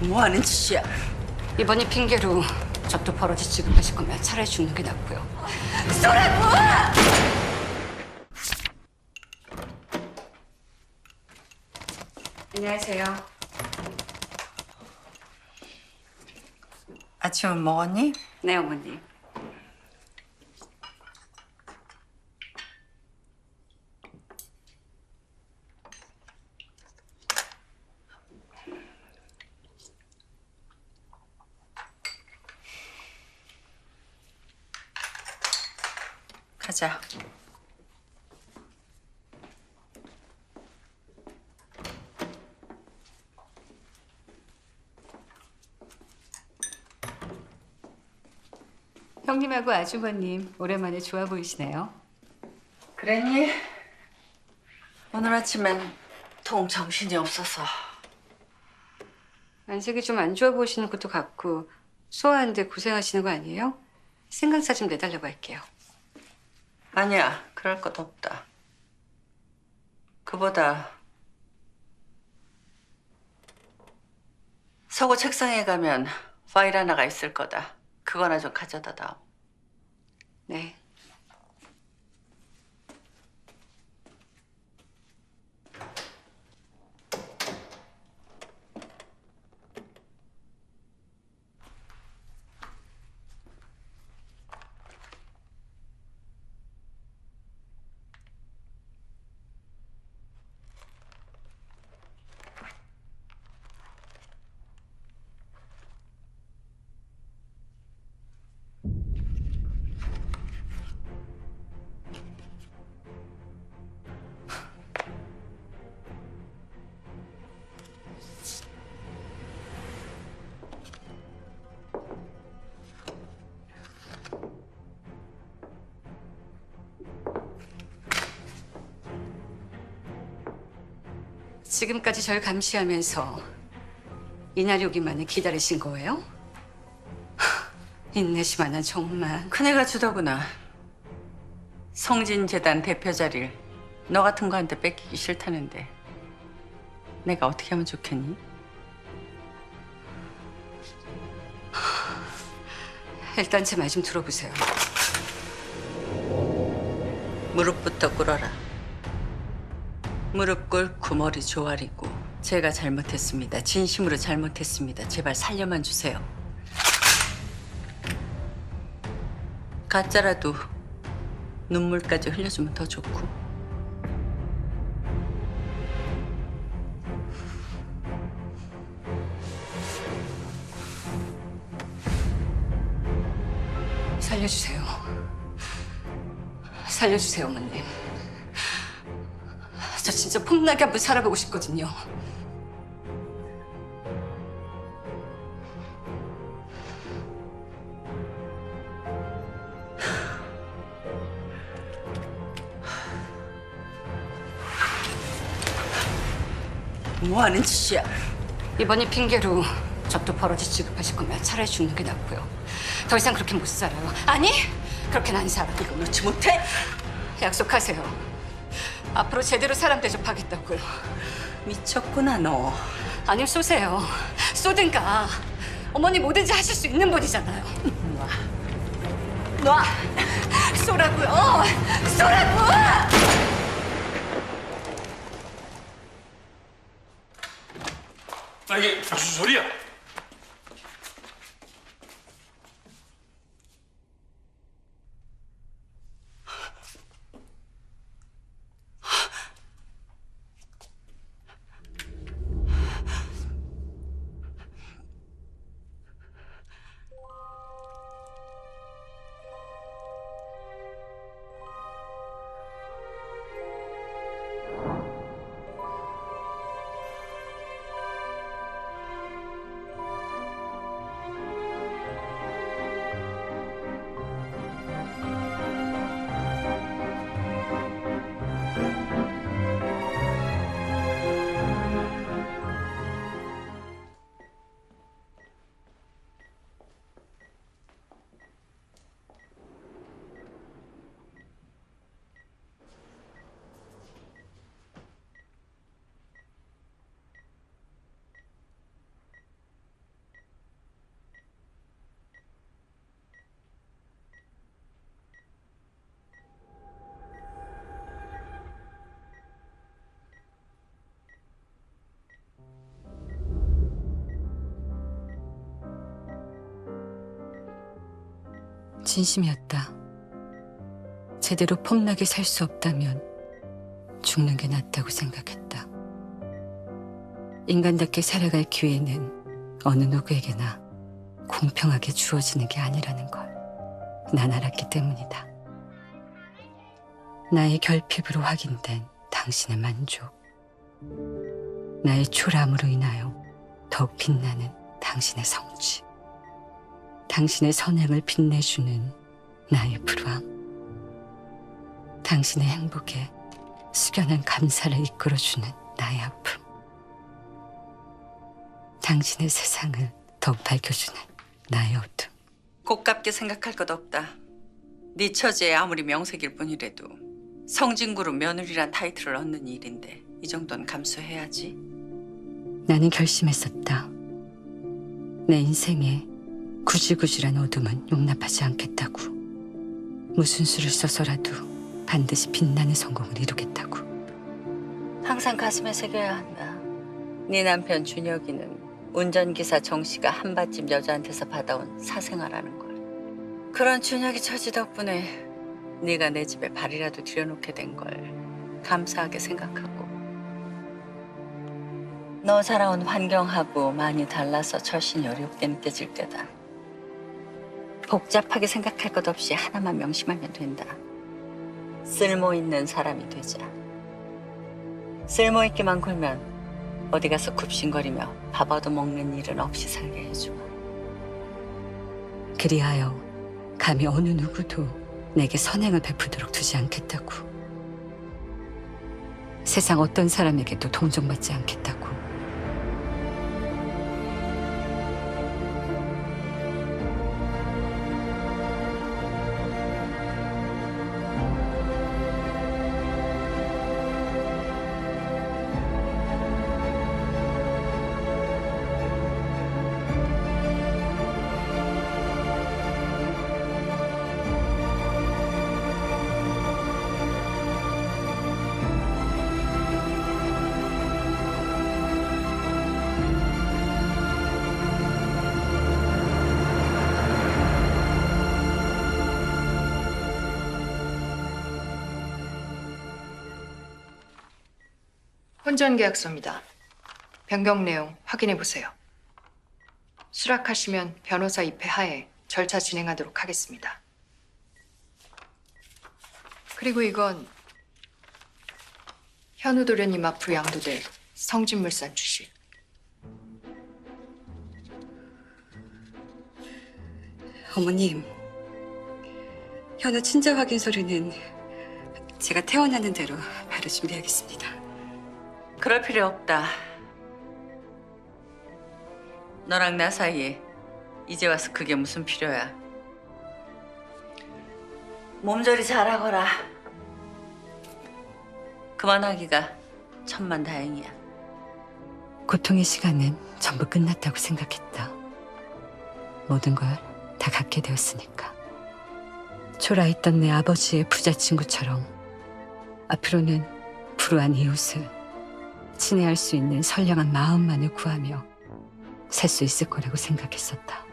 뭐 하는 짓이야? 이번이 핑계로 접도 벌어지 취급하실 거면 차라리 죽는 게 낫고요. 쏘라고! 안녕하세요. 아침은 먹었니? 네, 어머니. 가자. 형님하고 아주버님 오랜만에 좋아 보이시네요. 그랬니? 오늘 아침엔 통 정신이 없어서 안색이 좀 안 좋아 보이시는 것도 같고 소화하는데 고생하시는 거 아니에요? 생강차 좀 내달라고 할게요. 아니야 그럴 것 없다. 그보다 서고 책상에 가면 파일 하나가 있을 거다. 그거나 좀 가져다 다오. 네. 지금까지 절 감시하면서 이날 오기만을 기다리신 거예요? 하, 인내심하나 정말. 큰애가 주더구나. 성진재단 대표 자리를 너 같은 거한테 뺏기기 싫다는데 내가 어떻게 하면 좋겠니? 일단 제 말 좀 들어보세요. 무릎부터 꿇어라. 무릎 꿇고 머리 조아리고 제가 잘못했습니다. 진심으로 잘못했습니다. 제발 살려만 주세요. 가짜라도 눈물까지 흘려주면 더 좋고. 살려주세요. 살려주세요, 어머님. 저 진짜 폼나게 한번 살아보고 싶거든요. 뭐 하는 짓이야? 이번이 핑계로 접도 벌어지 취급하실 거면 차라리 죽는 게 낫고요. 더 이상 그렇게 못 살아요. 아니, 그렇게는 안 살아. 이거 놓지 못해? 약속하세요. 앞으로 제대로 사람 대접하겠다고요. 미쳤구나 너. 아니면 쏘세요. 쏘든가. 어머니 뭐든지 하실 수 있는 분이잖아요. 놔. 쏘라고요. 쏘라고. 아 이게 무슨 소리야? 진심이었다. 제대로 폼나게 살 수 없다면 죽는 게 낫다고 생각했다. 인간답게 살아갈 기회는 어느 누구에게나 공평하게 주어지는 게 아니라는 걸 난 알았기 때문이다. 나의 결핍으로 확인된 당신의 만족. 나의 초람으로 인하여 더욱 빛나는 당신의 성취. 당신의 선행을 빛내주는 나의 불황. 당신의 행복에 숙연한 감사를 이끌어주는 나의 아픔. 당신의 세상을 더욱 밝혀주는 나의 어둠. 고깝게 생각할 것 없다. 네 처지에 아무리 명색일 뿐이라도 성진그룹 며느리란 타이틀을 얻는 일인데 이 정도는 감수해야지. 나는 결심했었다. 내 인생에 구질구질한 어둠은 용납하지 않겠다고. 무슨 수를 써서라도 반드시 빛나는 성공을 이루겠다고. 항상 가슴에 새겨야 한다. 네 남편 준혁이는 운전기사 정 씨가 한밭집 여자한테서 받아온 사생아라는 걸. 그런 준혁이 처지 덕분에 네가 내 집에 발이라도 들여놓게 된 걸 감사하게 생각하고 너 살아온 환경하고 많이 달라서 처신이 어렵게 느껴질 때다. 복잡하게 생각할 것 없이 하나만 명심하면 된다. 쓸모 있는 사람이 되자. 쓸모 있기만 굴면 어디 가서 굽신거리며 밥 얻어 먹는 일은 없이 살게 해줘. 그리하여 감히 어느 누구도 내게 선행을 베푸도록 두지 않겠다고. 세상 어떤 사람에게도 동정받지 않겠다고. 혼전 계약서입니다. 변경 내용 확인해 보세요. 수락하시면 변호사 입회 하에 절차 진행하도록 하겠습니다. 그리고 이건 현우 도련님 앞으로 양도될 성진물산 주식. 어머님, 현우 친자 확인 서류는 제가 태어나는 대로 바로 준비하겠습니다. 그럴 필요 없다. 너랑 나 사이에 이제 와서 그게 무슨 필요야. 몸조리 잘하거라. 그만하기가 천만 다행이야. 고통의 시간은 전부 끝났다고 생각했다. 모든 걸 다 갖게 되었으니까. 초라했던 내 아버지의 부자 친구처럼 앞으로는 불우한 이웃을 친애할 수 있는 선량한 마음만을 구하며 살 수 있을 거라고 생각했었다.